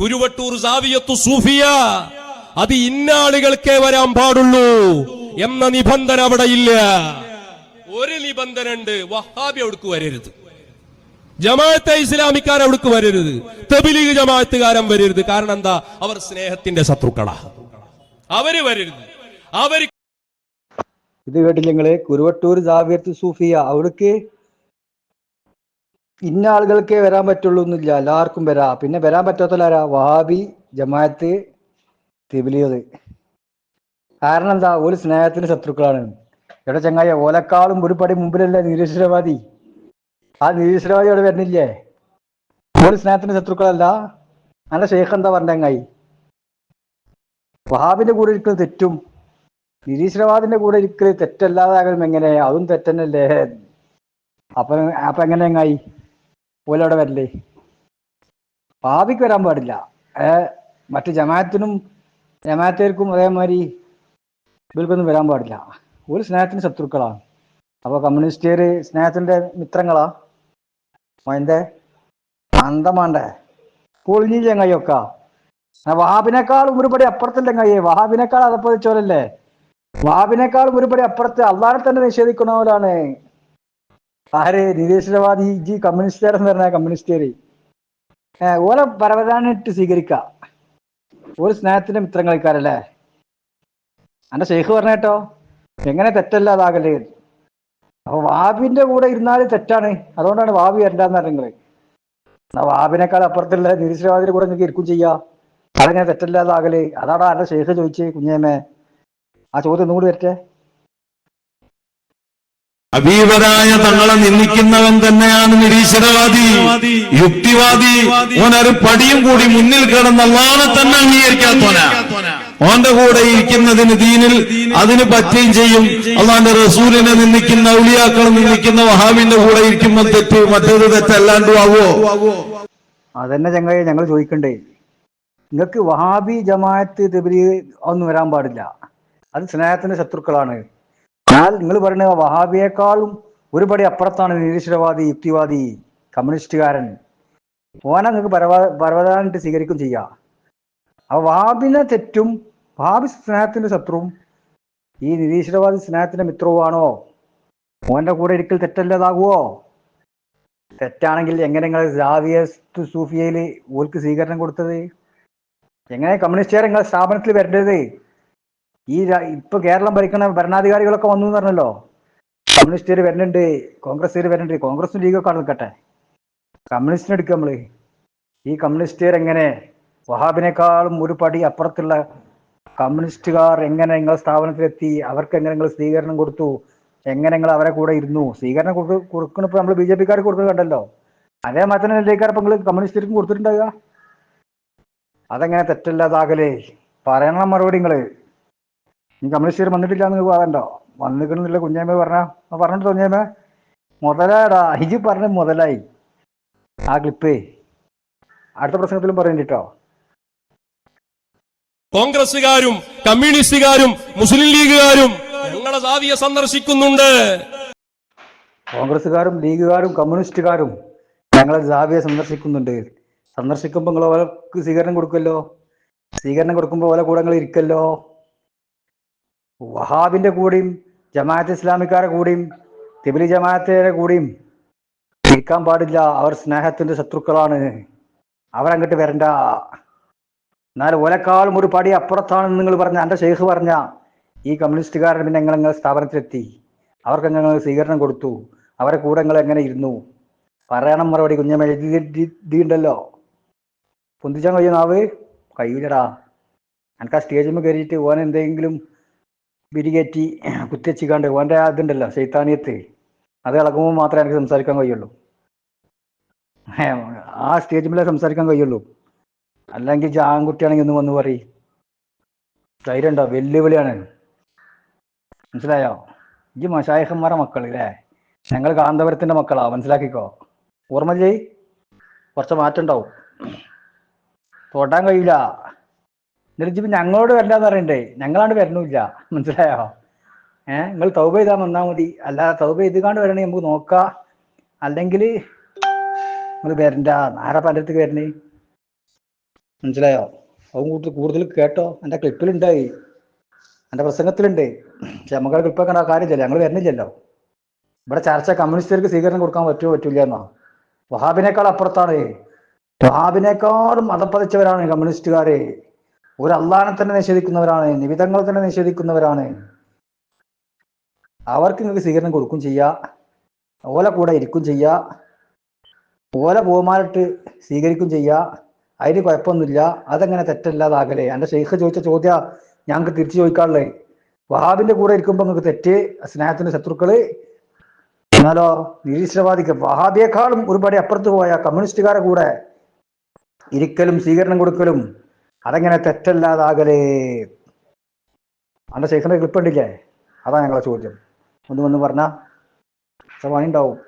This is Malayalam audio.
കുരുവട്ടൂർ സാവിയത്തു സൂഫിയ. അത് ഇന്നാളുകൾക്കേ വരാൻ പാടുള്ളൂ എന്ന നിബന്ധന അവിടെ ഇല്ല. ഒരു നിബന്ധന ഉണ്ട് വഹാബി അവിടുക്ക് വരരുത്. ജമാഅത്തെ ഇസ്ലാമിക്കാർ അവിടുക്ക് വരരുത്. തബിലീഗ് ജമാഅത്തുകാരൻ വരരുത്. കാരണം എന്താ? അവർ സ്നേഹത്തിന്റെ ശത്രുക്കളാ. അവർ വരരുത്. അവർ ഇത് കേട്ടില്ല നിങ്ങൾ? കുരുവട്ടൂർ ജാവിയത്ത് സൂഫിയ അവിടേക്ക് ഇന്ന ആളുകൾക്കേ വരാൻ പറ്റുള്ളൂ എന്നില്ല. എല്ലാവർക്കും വരാ. പിന്നെ വരാൻ പറ്റാത്തല്ലാരാ വഹാബി ജമാഅത്ത് തിബിലിയത് കാരണം എന്താ? ഒരു സ്നേഹത്തിന് ശത്രുക്കളാണ്. ഇവിടെ ചങ്ങായ ഓലക്കാളും ഒരു പടി മുമ്പിലല്ലേ നിരീശ്വരവാദി? ആ നിരീശ്വരവാദി അവിടെ വരുന്നില്ലേ? ഒരു സ്നേഹത്തിന് ശത്രുക്കളല്ല. അല്ല ഷെയ്ഖ് എന്താ പറഞ്ഞ ചങ്ങായി? വഹാബിന്റെ കൂടെ ഇരിക്കുന്നത് തെറ്റും. നിരീശ്വരവാദിന്റെ കൂടെ ഇരിക്കൽ തെറ്റല്ലാതാകലും എങ്ങനെ അതും തെറ്റന്നല്ലേ? അപ്പൊ അപ്പൊ എങ്ങനെ എങ്ങായി വരല്ലേ വരില്ലേ ഭാവിക്ക് വരാൻ പാടില്ല. മറ്റു ജമാഅത്തിനും ജമാഅത്തേർക്കും അതേമാതിരി ഇവർക്കൊന്നും വരാൻ പാടില്ല. ഒരു സ്നേഹത്തിന് ശത്രുക്കളാണ്. അപ്പൊ കമ്മ്യൂണിസ്റ്റുകാര് സ്നേഹത്തിന്റെ മിത്രങ്ങളാ? അതിന്റെ അന്തമാണ്ടേ പൊളിഞ്ഞു ചങ്ങായിയൊക്കെ? വഹാബിനേക്കാൾ ഒരുപടി അപ്പുറത്തല്ലേ ചങ്ങായി വഹാബിനേക്കാൾ അതപ്പതിച്ചോലല്ലേ വഹാബിനേക്കാൾ ഒരുപടി അപ്പുറത്ത് അള്ളാനെ തന്നെ നിഷേധിക്കുന്നവരാണ് ആര്? നിരീശ്വരവാദി ജി കമ്മ്യൂണിസ്റ്റുകാരെന്ന് പറഞ്ഞ കമ്മ്യൂണിസ്റ്റുകാര് ഓലെ പരവതാനിട്ട് സ്വീകരിക്ക. ഒരു സ്നേഹത്തിന്റെ മിത്രം കളിക്കാരല്ലേ? എന്റെ ഷെയ്ഖ് പറഞ്ഞ കേട്ടോ എങ്ങനെ തെറ്റല്ലാതാകൽ അപ്പൊ വാബിന്റെ കൂടെ ഇരുന്നാൽ തെറ്റാണ്. അതുകൊണ്ടാണ് വാബി വരണ്ടെന്ന് പറഞ്ഞത് വാബിനേക്കാൾ അപ്പുറത്തുള്ള നിരീശ്വരവാദിയുടെ കൂടെ നിങ്ങൾക്ക് ഇരിക്കും ചെയ്യാ. അതെങ്ങനെ തെറ്റല്ലാതാകൽ അതാണ് ആരുടെ ഷെയ്ഖ് ചോദിച്ചേ കുഞ്ഞേമേ ആ ചോദ്യം ഒന്നുകൂടി വരട്ടെ. അബീബരായ തങ്ങളെ നിന്ദിക്കുന്നവൻ തന്നെയാണ് നിരീശ്വരവാദി യുക്തിവാദി. ഓനൊരു പടിയും കൂടി മുന്നിൽ കിടന്ന അള്ളാനെ തന്നെ അംഗീകരിക്കാത്തവനാ ഓന്റെ കൂടെ ഇരിക്കുന്നതിന് ദീനിൽ അതിന് പറ്റുകയും ചെയ്യും. അള്ളാന്റെ റസൂലിനെ നിന്ദിക്കുന്ന ഔലിയാക്കളെ നിന്ദിക്കുന്ന വഹാബിന്റെ കൂടെ ഇരിക്കുമ്പോൾ തെറ്റ് മറ്റേത് തെറ്റല്ലാണ്ടും ആവോ? അതന്നെ ചങ്ങായി ഞങ്ങൾ ചോദിക്കണ്ടേ? നിങ്ങൾക്ക് വഹാബി ജമാഅത്ത് തെബലി ഒന്നും വരാൻ പാടില്ല. അത് സ്നേഹത്തിന്റെ ശത്രുക്കളാണ്. എന്നാൽ നിങ്ങൾ പറയുന്ന വഹാബിയേക്കാളും ഒരുപടി അപ്പുറത്താണ് നിരീശ്വരവാദി യുക്തിവാദി കമ്മ്യൂണിസ്റ്റുകാരൻ. ഓനെ നിങ്ങൾക്ക് പരവ പരവതാനിട്ട് സ്വീകരിക്കും ചെയ്യാം. അപ്പൊ വഹാബിനെ തെറ്റും വഹാബി സ്നേഹത്തിന്റെ ശത്രുവും ഈ നിരീശ്വരവാദി സ്നേഹത്തിന്റെ മിത്രവുമാണോ ഓന്റെ കൂടെ ഇരിക്കൽ തെറ്റല്ലതാകുവോ? തെറ്റാണെങ്കിൽ എങ്ങനെ നിങ്ങൾ ജാവിയ സൂഫിയയിൽ ഓൽക്ക് സ്വീകരണം കൊടുത്തത്? എങ്ങനെ കമ്മ്യൂണിസ്റ്റുകാർ നിങ്ങളെ സ്ഥാപനത്തിൽ വരേണ്ടത്? ഈ ഇപ്പൊ കേരളം ഭരിക്കുന്ന ഭരണാധികാരികളൊക്കെ വന്നു പറഞ്ഞല്ലോ. കമ്മ്യൂണിസ്റ്റുകാർ വരുന്നുണ്ട് കോൺഗ്രസ്സുകാർ വരുന്നുണ്ട്. കോൺഗ്രസും ലീഗൊക്കെ നിൽക്കട്ടെ. കമ്മ്യൂണിസ്റ്റിനെ എടുക്കുക നമ്മൾ. ഈ കമ്മ്യൂണിസ്റ്റുകാർ എങ്ങനെ വഹാബിനേക്കാളും ഒരു പടി അപ്പുറത്തുള്ള കമ്മ്യൂണിസ്റ്റുകാർ എങ്ങനെ നിങ്ങൾ സ്ഥാപനത്തിലെത്തി? അവർക്ക് എങ്ങനെ നിങ്ങൾ സ്വീകരണം കൊടുത്തു? എങ്ങനെ നിങ്ങൾ അവരെ കൂടെ ഇരുന്നു? സ്വീകരണം കൊടുത്തു കൊടുക്കണിപ്പോ നമ്മൾ ബി ജെ പിക്കാർക്ക് കൊടുക്കുന്നത് കണ്ടല്ലോ. അതേ തന്നെ നെല്ലേക്കാർ ഇപ്പൊ നിങ്ങൾ കമ്മ്യൂണിസ്റ്റുകാർക്കും കൊടുത്തിട്ടുണ്ടാകുക അതെങ്ങനെ തെറ്റല്ലാതാകലേ? പറയണം മറുപടി നിങ്ങൾ. ഈ കമ്മ്യൂണിസ്റ്റുകാർ വന്നിട്ടില്ല എന്ന് പറയണ്ടോ? വന്നിക്കണമെന്നില്ല കുഞ്ഞേമ്മ പറഞ്ഞ. പറഞ്ഞിട്ട് കുഞ്ഞേമ്മ മുതലാടാ ഇജി പറഞ്ഞ മുതലായി. ആ ക്ലിപ്പേ അടുത്ത പ്രസംഗത്തിലും പറയണ്ടിട്ടോ കോൺഗ്രസുകാരും കമ്മ്യൂണിസ്റ്റുകാരും മുസ്ലിം ലീഗുകാരും ഞങ്ങളെ സാവിയെ സന്ദർശിക്കുന്നുണ്ട്. കോൺഗ്രസുകാരും ലീഗുകാരും കമ്മ്യൂണിസ്റ്റുകാരും ഞങ്ങളെ ജാവിയെ സന്ദർശിക്കുന്നുണ്ട്. സന്ദർശിക്കുമ്പോൾ നിങ്ങൾ ഓലക്ക് സ്വീകരണം കൊടുക്കുമല്ലോ സ്വീകരണം കൊടുക്കുമ്പോൾ ഓല കൂടെ നിങ്ങൾ ഇരിക്കല്ലോ. വഹാബിന്റെ കൂടെയും ജമാഅത്ത് ഇസ്ലാമിക്കാരെ കൂടെയും തിബിലി ജമാഅത്തിന്റെ കൂടെയും നിൽക്കാൻ പാടില്ല. അവർ സ്നേഹത്തിന്റെ ശത്രുക്കളാണ്. അവരങ്ങോട്ട് വരണ്ട. എന്നാൽ ഒലക്കാളും ഒരു പടി അപ്പുറത്താണെന്ന് നിങ്ങൾ പറഞ്ഞ എന്റെ ഷെയ്ഖ് പറഞ്ഞ ഈ കമ്മ്യൂണിസ്റ്റുകാരൻ പിന്നെ ഞങ്ങൾ നിങ്ങളുടെ സ്ഥാപനത്തിലെത്തി? അവർക്ക് ഞങ്ങൾ സ്വീകരണം കൊടുത്തു? അവരെ കൂടെ ഞങ്ങൾ എങ്ങനെ ഇരുന്നു? പറയണം മറുപടി. കുഞ്ഞമ്മ എഴുതി ഉണ്ടല്ലോ പൊന്തിച്ചാൻ കഴിയും നാവ് കഴിയില്ലടാ എനിക്ക് ആ സ്റ്റേജിൽ കയറിയിട്ട് ഓൻ എന്തെങ്കിലും ബിരികേറ്റി കുത്തിവെച്ചിക്കാണ്ട് ഓന്റെ ഇതുണ്ടല്ലോ ശൈത്താനിയത്ത്. അത് ഇളകുമ്പോൾ മാത്രമേ എനിക്ക് സംസാരിക്കാൻ കഴിയുള്ളൂ. ആ സ്റ്റേജിൽ സംസാരിക്കാൻ കഴിയുള്ളൂ. അല്ലെങ്കിൽ ആൺകുട്ടിയാണെങ്കിൽ ഒന്ന് വന്ന് പറയും. ധൈര്യം ഉണ്ടോ? വെല്ലുവിളിയാണ്. മനസ്സിലായോ? ഈ മഷായഹന്മാരെ മക്കൾ അല്ലേ? ഞങ്ങൾ കാന്തപുരത്തിന്റെ മക്കളാ മനസ്സിലാക്കിക്കോ? ഓർമ്മ ചെയ് കുറച്ച് മാറ്റം ഉണ്ടാവും. തൊടാൻ കഴിയില്ല. എന്നിട്ട് ഇപ്പൊ ഞങ്ങളോട് വരണ്ടെന്ന് പറയണ്ടേ? ഞങ്ങളാണ്ട് വരണൂല്ല. മനസ്സിലായോ? ഏഹ് നിങ്ങൾ തൗബ ചെയ്താൽ വന്നാൽ മതി. അല്ലാതെ തൗബ ചെയ്തുകൊണ്ട് വരണേ നമുക്ക് നോക്കാം. അല്ലെങ്കിൽ നിങ്ങൾ വരണ്ട. ആരാ പന്റെ വരണേ? മനസ്സിലായോ? അവൻ കൂടുതൽ കൂടുതൽ കേട്ടോ. എന്റെ ക്ലിപ്പിലുണ്ടായി. എന്റെ പ്രസംഗത്തിലുണ്ട്. പക്ഷെ നമുക്ക് ക്ലിപ്പൊക്കെ ആ കാര്യമില്ല ഞങ്ങൾ വരുന്നില്ലല്ലോ ഇവിടെ ചർച്ച കമ്മ്യൂണിസ്റ്റുകാർക്ക് സ്വീകരണം കൊടുക്കാൻ പറ്റുമോ പറ്റൂല എന്നാ വഹാബിനേക്കാൾ അപ്പുറത്താണ്. വഹാബിനേക്കാളും മതപ്പതിച്ചവരാണ് കമ്മ്യൂണിസ്റ്റുകാരെ. ഒരു അള്ളാനെ തന്നെ നിഷേധിക്കുന്നവരാണ് നിമിതങ്ങൾ തന്നെ നിഷേധിക്കുന്നവരാണ്. അവർക്ക് നിങ്ങൾക്ക് സ്വീകരണം കൊടുക്കും ചെയ്യാ ഓല കൂടെ ഇരിക്കും ചെയ്യാ ഓല പോകുമാനിട്ട് സ്വീകരിക്കും ചെയ്യാ അതിന് കുഴപ്പമൊന്നുമില്ല അതങ്ങനെ തെറ്റല്ലാതാകലേ എന്റെ ഷെയ്ഖ് ചോദിച്ച ചോദ്യ ഞങ്ങൾക്ക് തിരിച്ചു ചോദിക്കാറുള്ളേ വഹാബിന്റെ കൂടെ ഇരിക്കുമ്പോൾ നിങ്ങൾക്ക് തെറ്റ് സ്നേഹത്തിന്റെ ശത്രുക്കൾ. എന്നാലോ നിരീശ്വരവാദിക്ക് വഹാബിയേക്കാളും ഒരുപാട് അപ്പുറത്ത് പോയ കമ്മ്യൂണിസ്റ്റുകാരെ കൂടെ ഇരിക്കലും സ്വീകരണം കൊടുക്കലും അതെങ്ങനെ തെറ്റല്ലാതാകലേ. അന്റെ ശേഖരം ക്ലിപ്പ് അതാ ഞങ്ങളെ ചോദ്യം. ഒന്ന് വന്ന് പറഞ്ഞ ഉണ്ടാവും.